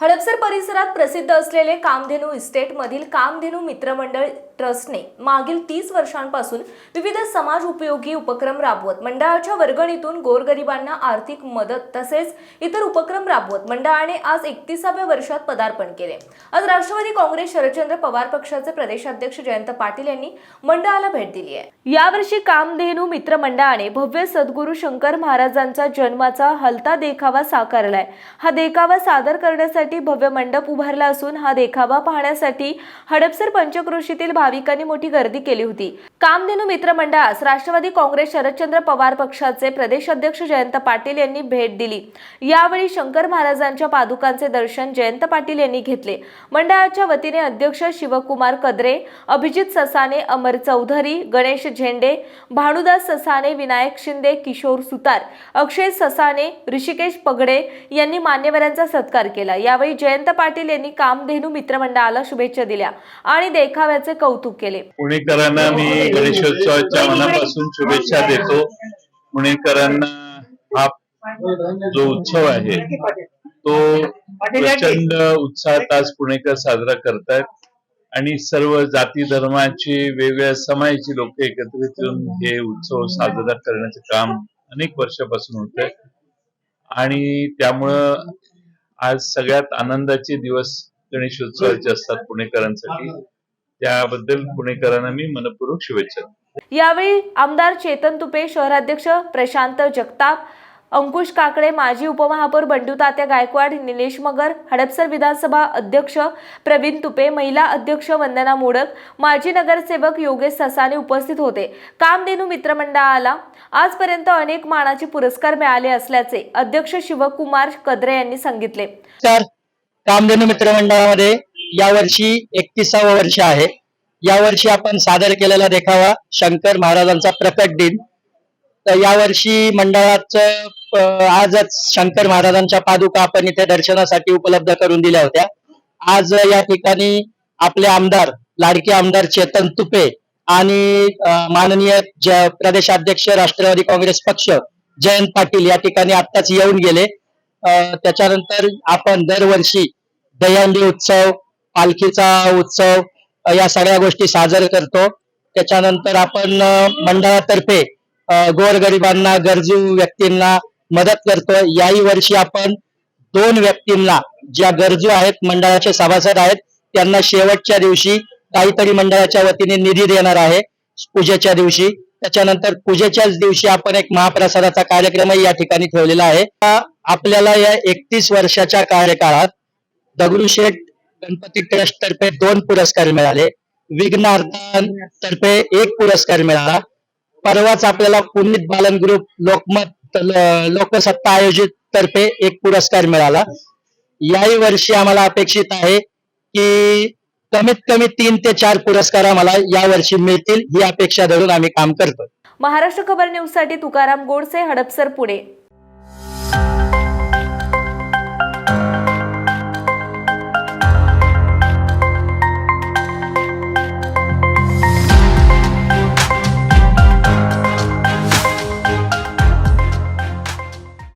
हडपसर परिसरात प्रसिद्ध असलेले कामधेनू इस्टेट मधील कामधेनू मित्रमंडळ ट्रस्टने मागील तीस वर्षांपासून विविध समाज उपयोगी उपक्रम राबवत मंडळाच्या वर्गणीतून गोरगरिबांना आर्थिक मदत तसेच इतर उपक्रम राबवत मंडळाने आज एकतीसाव्या वर्षात पदार्पण केले. आज राष्ट्रवादी काँग्रेस शरदचंद्र पवार पक्षाचे प्रदेशाध्यक्ष जयंत पाटील यांनी मंडळाला भेट दिली आहे. यावर्षी कामधेनू मित्र मंडळाने भव्य सद्गुरू शंकर महाराजांचा जन्माचा हलता देखावा साकारलाय. हा देखावा सादर करण्यासाठी भव्य मंडप उभारला असून हा देखावा पाहण्यासाठी हडपसर पंचक्रोशीतील भाविकांनी मोठी गर्दी केली होती. कामधेनू मित्रमंडळास राष्ट्रवादी काँग्रेस शरदचंद्र पवार पक्षाचे प्रदेशाध्यक्ष जयंत पाटील यांनी भेट दिली. यावेळी शंकर महाराजांच्या पादुकांचे दर्शन जयंत पाटील यांनी घेतले. मंडळाच्या वतीने अध्यक्ष शिवकुमार कदरे अभिजित ससाने अमर चौधरी गणेश झेंडे भानुदास ससाने विनायक शिंदे किशोर सुतार अक्षय ससाने ऋषिकेश पगडे यांनी मान्यवरांचा सत्कार केला. यावेळी जयंत पाटील यांनी कामधेनू मित्रमंडळाला शुभेच्छा दिल्या आणि देखाव्याचे कौतुक केले. पुणेकरांना मी गणेशोत्सवाच्या मनापासून शुभेच्छा देतो. पुणेकरांना हा जो उत्सव आहे तो प्रचंड उत्साहात आज पुणेकर साजरा करतायत. आणि सर्व जाती धर्माची वेगवेगळ्या समाजाची लोक एकत्रित येऊन हे उत्सव साजरा करण्याचं काम अनेक वर्षापासून होत आहे आणि त्यामुळं आज सगळ्यात आनंदाचे दिवस गणेशोत्सवाचे असतात पुणेकरांसाठी. त्याबद्दल पुणेकरांना मी मनपूर्वक शुभेच्छा. यावेळी आमदार चेतन तुपे शहराध्यक्ष प्रशांत जगताप अंकुश काकडे माजी उपमहापौर बंडू तात्या गायकवाड निलेश मगर हडपसर विधानसभा अध्यक्ष प्रवीण तुपे महिला अध्यक्ष वंदना मोडक माजी नगरसेवक योगेश ससाने उपस्थित होते. कामधेनू मित्रमंडळाला आजपर्यंत अनेक मानाचे पुरस्कार मिळाले असल्याचे अध्यक्ष शिवकुमार कदरे यांनी सांगितले. तर कामधेनू मित्रमंडळामध्ये यावर्षी एकतीसावं वर्ष आहे. यावर्षी आपण सादर केलेला देखावा शंकर महाराजांचा प्रकट दिन. तर यावर्षी मंडळाचं आजच शंकर महाराजांच्या पादुका आपण इथे दर्शनासाठी उपलब्ध करून दिल्या होत्या. आज या ठिकाणी आपले आमदार लाडके आमदार चेतन तुपे आणि माननीय ज- प्रदेशाध्यक्ष राष्ट्रवादी काँग्रेस पक्ष जयंत पाटील या ठिकाणी आत्ताच येऊन गेले. अं, त्याच्यानंतर आपण दरवर्षी दहीहंडी उत्सव पालखीचा उत्सव या सगळ्या गोष्टी साजर करतो. त्याच्यानंतर आपण मंडळातर्फे गोरगरिबांना गरजू व्यक्तींना मदत करतो. याही वर्षी आपण दोन व्यक्तींना ज्या गरजू आहेत मंडळाचे सभासद आहेत त्यांना शेवटच्या दिवशी काहीतरी मंडळाच्या वतीने निधी देणार आहे पूजेच्या दिवशी. त्याच्यानंतर पूजेच्याच दिवशी आपण एक महाप्रसादाचा कार्यक्रमही या ठिकाणी ठेवलेला आहे. आपल्याला या एकतीस वर्षाच्या कार्यकाळात दगडूशेठ गणपती ट्रस्ट तर्फे दोन पुरस्कार मिळाले. विघ्नार्थान तर्फे एक पुरस्कार मिळाला. परवाच आपल्याला पुनीत बालन ग्रुप लोकमत लोकसत्ता आयोजित तर्फे एक पुरस्कार मिळाला. याही वर्षी आम्हाला अपेक्षित आहे की कमीत कमी तीन ते चार पुरस्कार आम्हाला या वर्षी मिळतील ही अपेक्षा धरून आम्ही काम करतो महाराष्ट्र खबर न्यूजसाठी तुकाराम गोडसे हडपसर पुणे.